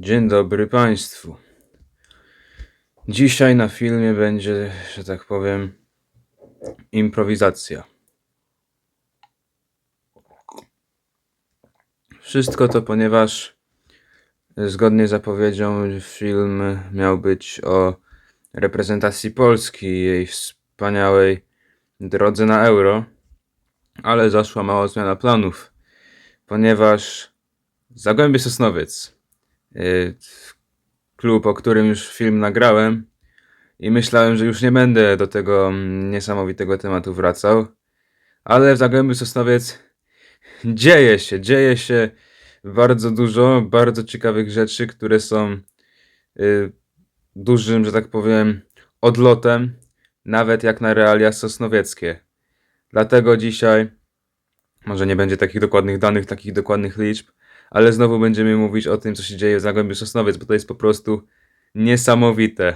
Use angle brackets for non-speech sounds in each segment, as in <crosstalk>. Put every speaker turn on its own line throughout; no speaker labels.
Dzień dobry Państwu. Dzisiaj na filmie będzie, że tak powiem, improwizacja. Wszystko to ponieważ zgodnie z zapowiedzią film miał być o reprezentacji Polski i jej wspaniałej drodze na Euro, ale zaszła mała zmiana planów, ponieważ Zagłębie Sosnowiec klub, o którym już film nagrałem i myślałem, że już nie będę do tego niesamowitego tematu wracał, ale w Zagłębiu Sosnowiec dzieje się, dzieje się bardzo dużo, bardzo ciekawych rzeczy, które są y, dużym, że tak powiem, odlotem, nawet jak na realia sosnowieckie. Dlatego dzisiaj może nie będzie takich dokładnych danych, takich dokładnych liczb, ale znowu będziemy mówić o tym, co się dzieje w Zagłębiu Sosnowiec, bo to jest po prostu niesamowite.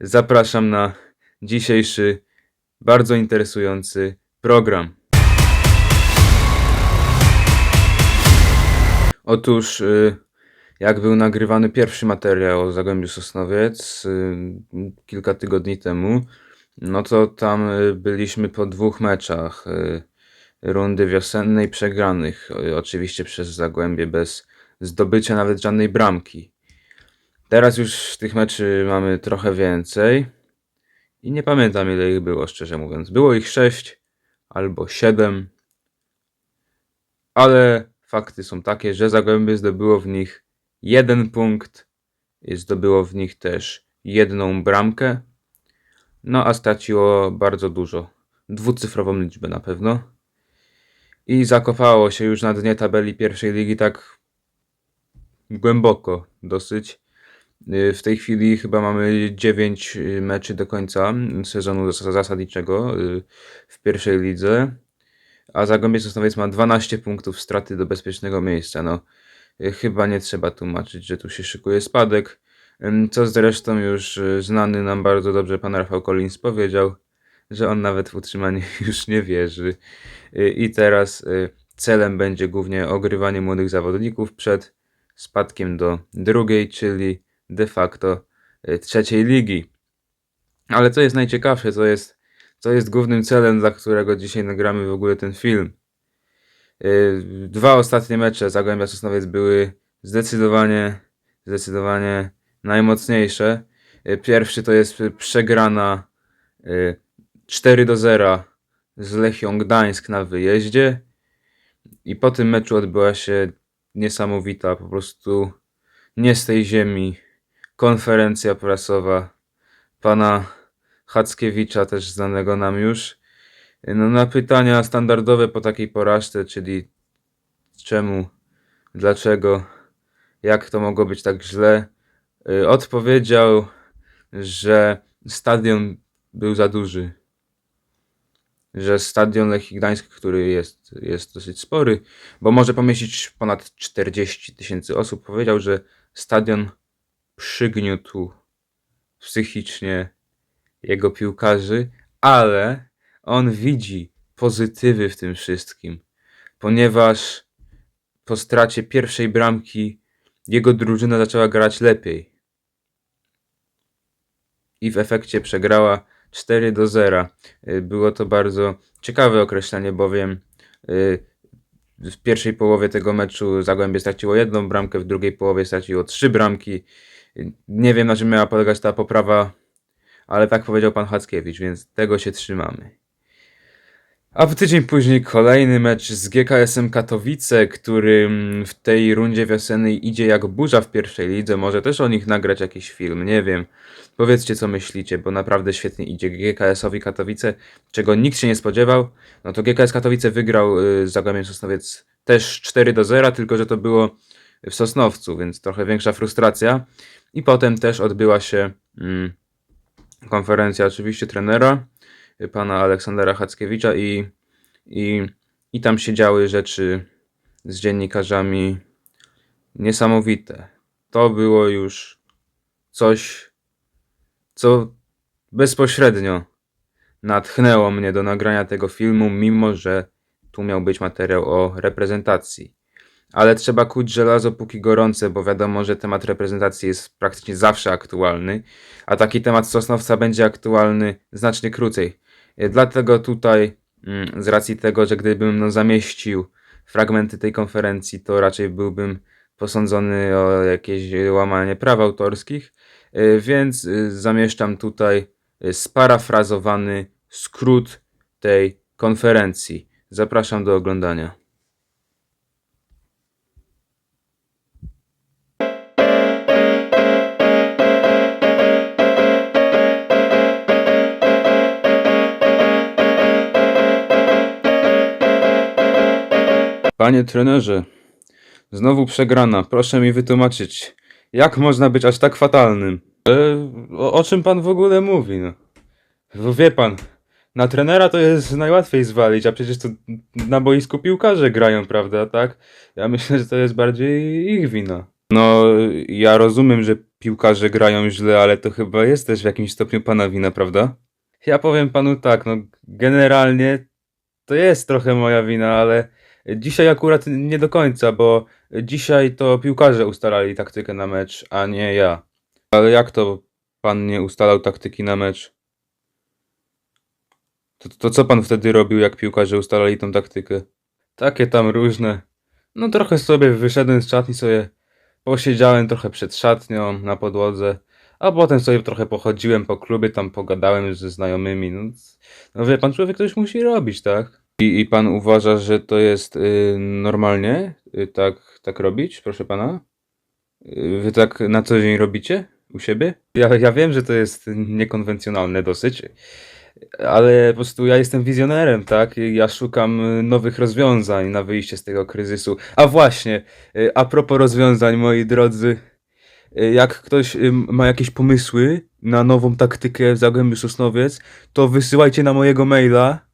Zapraszam na dzisiejszy, bardzo interesujący program. Otóż, y, jak był nagrywany pierwszy materiał o Zagłębiu Sosnowiec y, kilka tygodni temu, no to tam y, byliśmy po dwóch meczach rundy wiosennej przegranych, oczywiście przez Zagłębie bez zdobycia nawet żadnej bramki. Teraz już tych meczy mamy trochę więcej i nie pamiętam ile ich było, szczerze mówiąc. Było ich sześć albo siedem, ale fakty są takie, że Zagłębie zdobyło w nich jeden punkt i zdobyło w nich też jedną bramkę, no a straciło bardzo dużo, dwucyfrową liczbę na pewno i zakopało się już na dnie tabeli pierwszej ligi tak głęboko dosyć. Y, W tej chwili chyba mamy 9 meczy do końca sezonu zas- zasadniczego y, w pierwszej lidze, a Zagłębie Sosnowiec ma 12 punktów straty do bezpiecznego miejsca. No, y, chyba nie trzeba tłumaczyć, że tu się szykuje spadek, co zresztą już y, znany nam bardzo dobrze pan Rafał Collins powiedział, że on nawet w utrzymanie <laughs> już nie wierzy. Y, I teraz y, celem będzie głównie ogrywanie młodych zawodników przed spadkiem do drugiej, czyli de facto y, trzeciej ligi. Ale co jest najciekawsze, co jest, co jest głównym celem, dla którego dzisiaj nagramy w ogóle ten film. Dwa ostatnie mecze Zagłębia Sosnowiec były zdecydowanie, zdecydowanie najmocniejsze. Pierwszy to jest przegrana 4 do 0 z Lechią Gdańsk na wyjeździe. I po tym meczu odbyła się niesamowita, po prostu nie z tej ziemi konferencja prasowa pana Hackiewicza, też znanego nam już. No, na pytania standardowe po takiej porażce, czyli czemu, dlaczego, jak to mogło być tak źle, y, odpowiedział, że stadion był za duży że stadion Lechii Gdańsk, który jest, jest dosyć spory, bo może pomieścić ponad 40 tysięcy osób, powiedział, że stadion przygniótł psychicznie jego piłkarzy, ale on widzi pozytywy w tym wszystkim, ponieważ po stracie pierwszej bramki jego drużyna zaczęła grać lepiej. I w efekcie przegrała 4 do 0. Y, Było to bardzo ciekawe określenie, bowiem y, w pierwszej połowie tego meczu Zagłębie straciło jedną bramkę, w drugiej połowie straciło trzy bramki. Nie wiem na czym miała polegać ta poprawa, ale tak powiedział pan Hackiewicz, więc tego się trzymamy. A w tydzień później kolejny mecz z GKS-em Katowice, który w tej rundzie wiosennej idzie jak burza w pierwszej lidze. Może też o nich nagrać jakiś film, nie wiem. Powiedzcie co myślicie, bo naprawdę świetnie idzie GKS-owi Katowice, czego nikt się nie spodziewał. No to GKS Katowice wygrał y, z Zagłębiem Sosnowiec też 4 do 0, tylko że to było w Sosnowcu, więc trochę większa frustracja. I potem też odbyła się mm, konferencja oczywiście trenera, y, pana Aleksandra Hackiewicza i, i, i tam się działy rzeczy z dziennikarzami niesamowite. To było już coś, co bezpośrednio natchnęło mnie do nagrania tego filmu, mimo że tu miał być materiał o reprezentacji. ale trzeba kuć żelazo póki gorące, bo wiadomo, że temat reprezentacji jest praktycznie zawsze aktualny, a taki temat Sosnowca będzie aktualny znacznie krócej. Y, Dlatego tutaj, mm, z racji tego, że gdybym no, zamieścił fragmenty tej konferencji, to raczej byłbym posądzony o jakieś łamanie praw autorskich, y, więc y, zamieszczam tutaj sparafrazowany skrót tej konferencji. Zapraszam do oglądania. Panie trenerze, znowu przegrana. Proszę mi wytłumaczyć, jak można być aż tak fatalnym? E, o, o czym pan w ogóle mówi? No? Wie pan, na trenera to jest najłatwiej zwalić, a przecież to na boisku piłkarze grają, prawda, tak? Ja myślę, że to jest bardziej ich wina. No, ja rozumiem, że piłkarze grają źle, ale to chyba jest też w jakimś stopniu pana wina, prawda? Ja powiem panu tak, no generalnie to jest trochę moja wina, ale dzisiaj akurat nie do końca, bo dzisiaj to piłkarze ustalali taktykę na mecz, a nie ja. Ale jak to pan nie ustalał taktyki na mecz? To, to co pan wtedy robił, jak piłkarze ustalali tą taktykę? Takie tam różne. No trochę sobie wyszedłem z szatni, sobie posiedziałem trochę przed szatnią na podłodze, a potem sobie trochę pochodziłem po klubie, tam pogadałem ze znajomymi. No, no wie pan, człowiek coś musi robić, tak? I, i pan uważa, że to jest y, normalnie y, tak, tak robić, proszę pana? Y, Wy tak na co dzień robicie u siebie? Ja, ja wiem, że to jest niekonwencjonalne dosyć, ale po prostu ja jestem wizjonerem, tak? Ja szukam nowych rozwiązań na wyjście z tego kryzysu. A właśnie, a propos rozwiązań, moi drodzy, jak ktoś ma jakieś pomysły na nową taktykę w Zagłębiu Sosnowiec, to wysyłajcie na mojego maila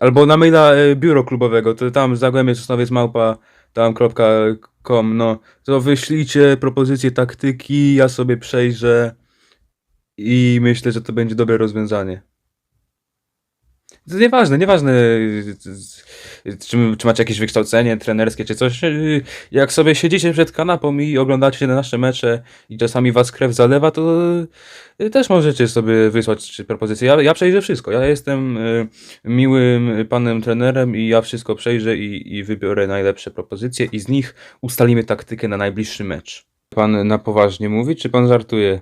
albo na maila y, biuro klubowego, to tam Zagłębie Sosnowiec małpa tam.com, no to wyślijcie propozycje taktyki, ja sobie przejrzę i myślę, że to będzie dobre rozwiązanie. To nieważne, nieważne czy, czy macie jakieś wykształcenie trenerskie czy coś. Jak sobie siedzicie przed kanapą i oglądacie nasze mecze i czasami was krew zalewa, to y, też możecie sobie wysłać propozycje. Ja, ja przejrzę wszystko. Ja jestem y, miłym panem trenerem i ja wszystko przejrzę i, i wybiorę najlepsze propozycje i z nich ustalimy taktykę na najbliższy mecz. Pan na poważnie mówi, czy pan żartuje?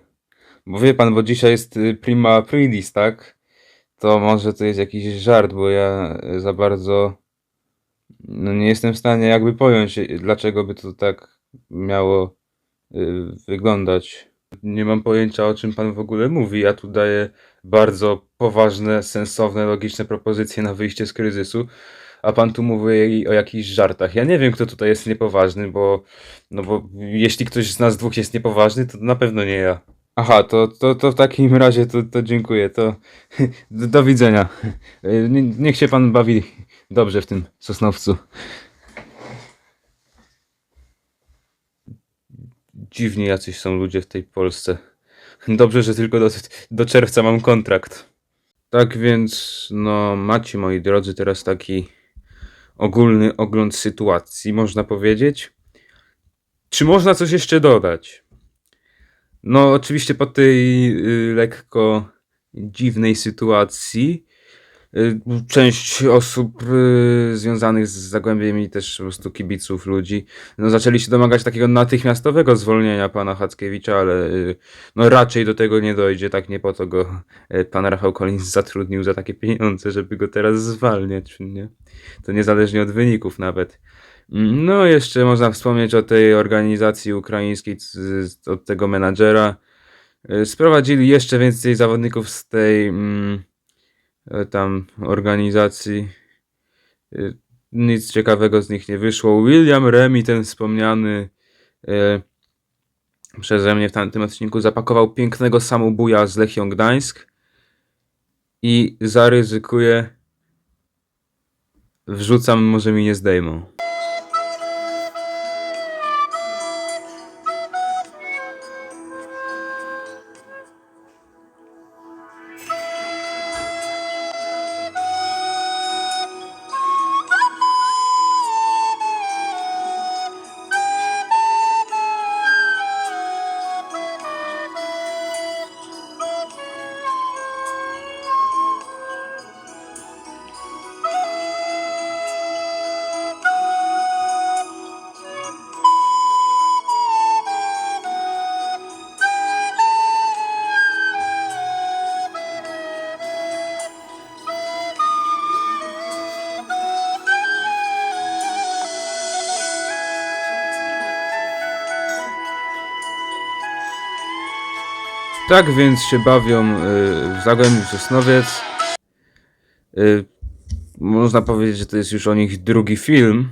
Bo wie pan, bo dzisiaj jest y, prima aprilis, tak? To może to jest jakiś żart, bo ja za bardzo no nie jestem w stanie jakby pojąć, dlaczego by to tak miało y, wyglądać. Nie mam pojęcia, o czym pan w ogóle mówi. Ja tu daję bardzo poważne, sensowne, logiczne propozycje na wyjście z kryzysu, a pan tu mówi o jakichś żartach. Ja nie wiem, kto tutaj jest niepoważny, bo, no bo jeśli ktoś z nas dwóch jest niepoważny, to na pewno nie ja. Aha, to, to, to w takim razie to, to dziękuję. To <laughs> do, widzenia. Nie- Niech się pan bawi dobrze w tym Sosnowcu. Dziwnie jacyś są ludzie w tej Polsce. Dobrze, że tylko do, do czerwca mam kontrakt. Tak więc, no, macie moi drodzy teraz taki ogólny ogląd sytuacji, można powiedzieć. Czy można coś jeszcze dodać? No, oczywiście po tej y, lekko dziwnej sytuacji, y, część osób y, związanych z Zagłębiem i też po prostu kibiców ludzi, no, zaczęli się domagać takiego natychmiastowego zwolnienia pana Hackiewicza, ale no, raczej do tego nie dojdzie, tak nie po to go pan Rafał Collins zatrudnił za takie pieniądze, żeby go teraz zwalniać, nie? To niezależnie od wyników nawet. No, jeszcze można wspomnieć o tej organizacji ukraińskiej, od tego menadżera. Y, Sprowadzili jeszcze więcej zawodników z tej mm, e, tam organizacji. Y, Nic ciekawego z nich nie wyszło. William Remy, ten wspomniany e, przeze mnie w tamtym odcinku, zapakował pięknego samobuja z Lechią Gdańsk i zaryzykuje. Wrzucam, może mi nie zdejmą. Tak więc się bawią y, w Zagłębiu Sosnowiec. Y, Można powiedzieć, że to jest już o nich drugi film.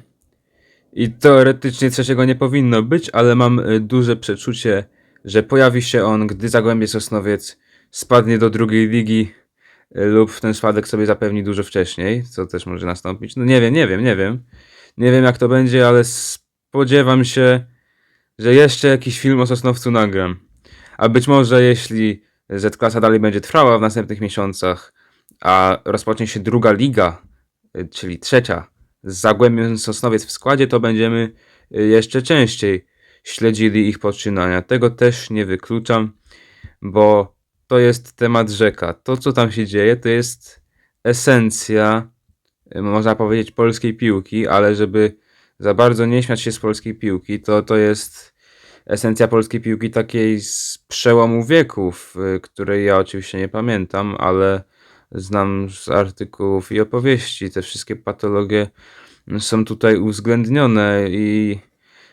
I teoretycznie trzeciego nie powinno być, ale mam y, duże przeczucie, że pojawi się on, gdy Zagłębie Sosnowiec spadnie do drugiej ligi lub ten spadek sobie zapewni dużo wcześniej, co też może nastąpić. No nie wiem, nie wiem, nie wiem. Nie wiem jak to będzie, ale spodziewam się, że jeszcze jakiś film o Sosnowcu nagram. A być może jeśli Z-klasa dalej będzie trwała w następnych miesiącach, a rozpocznie się druga liga, y, czyli trzecia, z Zagłębiem Sosnowiec w składzie, to będziemy y, jeszcze częściej śledzili ich poczynania. Tego też nie wykluczam, bo to jest temat rzeka. To, co tam się dzieje, to jest esencja, y, można powiedzieć, polskiej piłki, ale żeby za bardzo nie śmiać się z polskiej piłki, to to jest esencja polskiej piłki takiej z przełomu wieków, y, której ja oczywiście nie pamiętam, ale znam z artykułów i opowieści. Te wszystkie patologie są tutaj uwzględnione i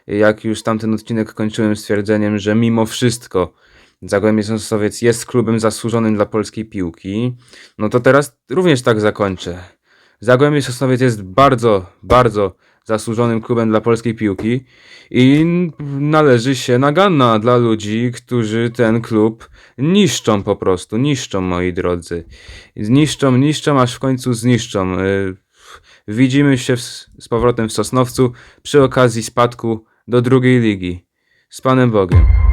jak już tamten odcinek kończyłem stwierdzeniem, że mimo wszystko Zagłębie Sosnowiec jest klubem zasłużonym dla polskiej piłki, no to teraz również tak zakończę. Zagłębie Sosnowiec jest bardzo, bardzo zasłużonym klubem dla polskiej piłki i należy się naganna dla ludzi, którzy ten klub niszczą po prostu, niszczą moi drodzy. Niszczą, niszczą, aż w końcu zniszczą. Y, Widzimy się w, z powrotem w Sosnowcu przy okazji spadku do drugiej ligi. Z Panem Bogiem.